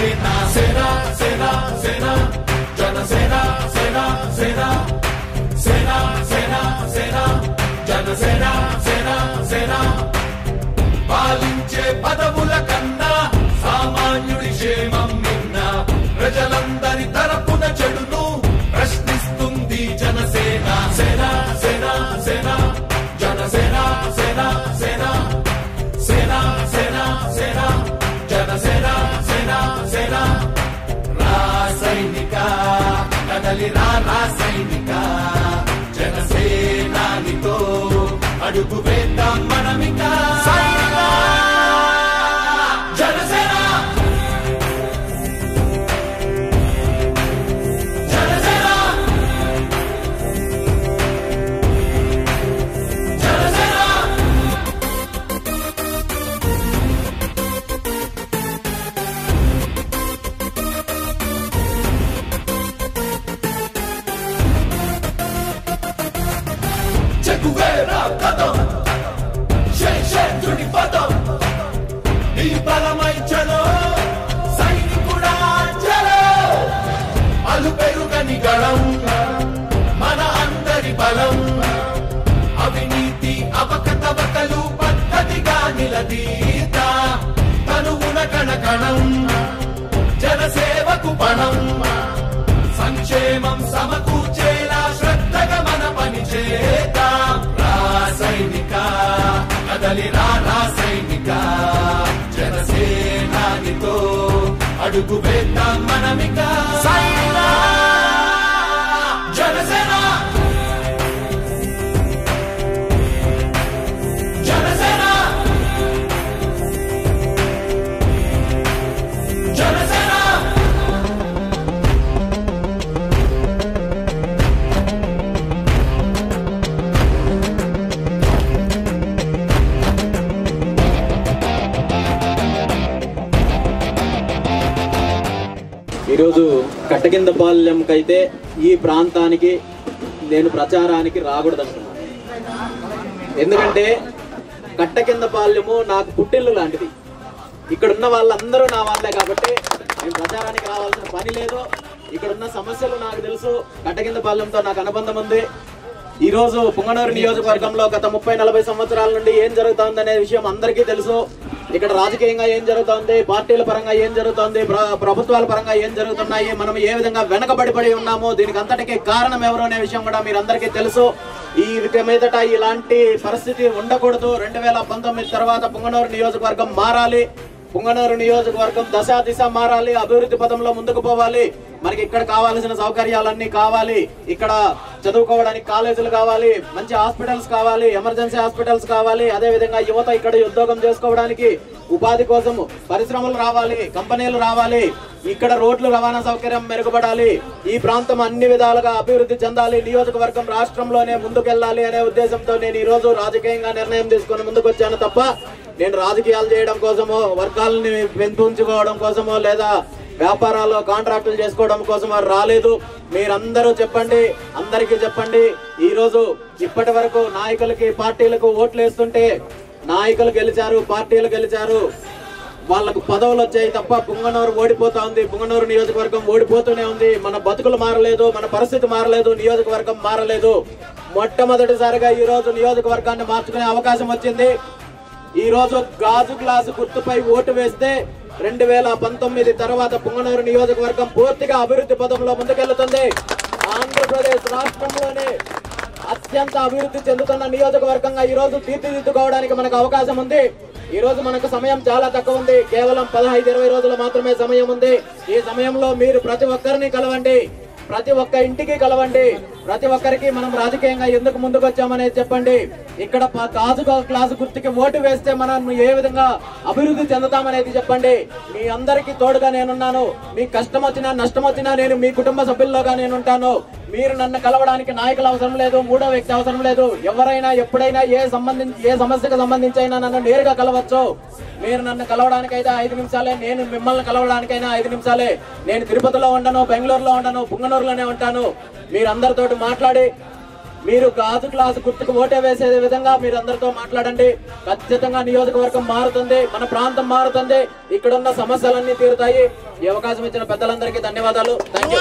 Navidad. కదలి రా సైనిక. చెక్కువేరా కథం శేషేంద్రుడి పదం నీ బలమై చలో సైనికుడా చలో అలు పెరుగని గళం మన అందరి బలం అవినీతి అవకతవకలు పద్ధతిగా నిలదీత తనువున కణకణం జనసేవకు పణం సంక్షేమం సమకు bu vedan bana ఈరోజు కట్టకిందపాలెంకైతే ఈ ప్రాంతానికి నేను ప్రచారానికి రాకూడదు అనుకున్నాను ఎందుకంటే కట్టకిందపాలెము నాకు పుట్టిల్లు లాంటిది. ఇక్కడ ఉన్న వాళ్ళందరూ నా వాళ్ళే కాబట్టి నేను ప్రచారానికి రావాల్సిన పని లేదు. ఇక్కడ ఉన్న సమస్యలు నాకు తెలుసు. కట్టకిందపాలెంతో నాకు అనుబంధం ఉంది. ఈరోజు పుంగనూరు నియోజకవర్గంలో గత ముప్పై నలభై సంవత్సరాల నుండి ఏం జరుగుతోందనే విషయం అందరికీ తెలుసు. ఇక్కడ రాజకీయంగా ఏం జరుగుతోంది? పార్టీల పరంగా ఏం జరుగుతోంది? ప్రభుత్వాల పరంగా ఏం జరుగుతున్నాయి? మనం ఏ విధంగా వెనకబడి పడి ఉన్నామో దీనికి అంతటికీ కారణం ఎవరు అనే విషయం కూడా మీరందరికీ తెలుసు. ఈ మీదట ఇలాంటి పరిస్థితి ఉండకూడదు. రెండు వేల పంతొమ్మిది తర్వాత పుంగనూరు నియోజకవర్గం మారాలి. పుంగనూరు నియోజకవర్గం దశ దిశ మారాలి. అభివృద్ధి పదంలో ముందుకు పోవాలి. మనకి ఇక్కడ కావాల్సిన సౌకర్యాలన్నీ కావాలి. ఇక్కడ చదువుకోవడానికి కాలేజీలు కావాలి. మంచి హాస్పిటల్స్ కావాలి. ఎమర్జెన్సీ హాస్పిటల్స్ కావాలి. అదే విధంగా యువత ఇక్కడ ఉద్యోగం చేసుకోవడానికి ఉపాధి కోసం పరిశ్రమలు రావాలి. కంపెనీలు రావాలి. ఇక్కడ రోడ్లు రవాణా సౌకర్యం మెరుగుపడాలి. ఈ ప్రాంతం అన్ని విధాలుగా అభివృద్ధి చెందాలి. నియోజకవర్గం రాష్ట్రంలోనే ముందుకెళ్ళాలి అనే ఉద్దేశంతో నేను ఈరోజు రాజకీయంగా నిర్ణయం తీసుకొని ముందుకు వచ్చాను తప్ప నేను రాజకీయాలు చేయడం కోసమో వర్గాలని పెంపుంచుకోవడం కోసమో లేదా వ్యాపారాల్లో కాంట్రాక్టులు చేసుకోవడం కోసమో రాలేదు. మీరందరూ చెప్పండి అందరికీ చెప్పండి. ఈరోజు ఇప్పటి వరకు నాయకులకి పార్టీలకు ఓట్లు వేస్తుంటే నాయకులు గెలిచారు పార్టీలు గెలిచారు. వాళ్ళకు పదవులు వచ్చాయి తప్ప పుంగనూరు ఓడిపోతా ఉంది. పుంగనూరు నియోజకవర్గం ఓడిపోతూనే ఉంది. మన బతుకులు మారలేదు మన పరిస్థితి మారలేదు నియోజకవర్గం మారలేదు. మొట్టమొదటిసారిగా ఈరోజు నియోజకవర్గాన్ని మార్చుకునే అవకాశం వచ్చింది. ఈరోజు గాజు గ్లాసు గుర్తుపై ఓటు వేస్తే రెండు వేల పంతొమ్మిది తర్వాత పుంగనూరు నియోజకవర్గం పూర్తిగా అభివృద్ధి పదంలో ముందుకెళ్తుంది. ఆంధ్రప్రదేశ్ రాష్ట్రంలోనే అత్యంత అభివృద్ధి చెందుతున్న నియోజకవర్గంగా ఈ రోజు తీర్చిదిద్దుకోవడానికి మనకు అవకాశం ఉంది. ఈ రోజు మనకు సమయం చాలా తక్కువ ఉంది. కేవలం పదహైదు ఇరవై రోజులు మాత్రమే సమయం ఉంది. ఈ సమయంలో మీరు ప్రతి ఒక్కరిని కలవండి. ప్రతి ఒక్క ఇంటికి కలవండి. ప్రతి ఒక్కరికి మనం రాజకీయంగా ఎందుకు ముందుకు వచ్చామనేది చెప్పండి. ఇక్కడ కాజు క్లాసు గుర్తుకి ఓటు వేస్తే మనం ఏ విధంగా అభివృద్ధి చెందుతామనేది చెప్పండి. మీ అందరికీ తోడుగా నేనున్నాను. మీ కష్టం వచ్చినా నష్టం వచ్చినా నేను మీ కుటుంబ సభ్యుల్లోగా నేనుంటాను. మీరు నన్ను కలవడానికి నాయకులు అవసరం లేదు మూడో వ్యక్తి అవసరం లేదు. ఎవరైనా ఎప్పుడైనా ఏ సంబంధించి ఏ సమస్యకు సంబంధించి అయినా నన్ను నేరుగా కలవచ్చు. మీరు నన్ను కలవడానికైతే ఐదు నిమిషాలే నేను మిమ్మల్ని కలవడానికైనా ఐదు నిమిషాలే. నేను తిరుపతిలో ఉండను బెంగళూరులో ఉండను పుంగనూరులోనే ఉంటాను. మీరందరితోటి మాట్లాడి మీరు గాజు గ్లాసు గుర్తుకు ఓటే వేసే విధంగా మీరు అందరితో మాట్లాడండి. ఖచ్చితంగా నియోజకవర్గం మారుతుంది మన ప్రాంతం మారుతుంది ఇక్కడున్న సమస్యలన్నీ తీరుతాయి. ఈ అవకాశం ఇచ్చిన పెద్దలందరికీ ధన్యవాదాలు. Thank you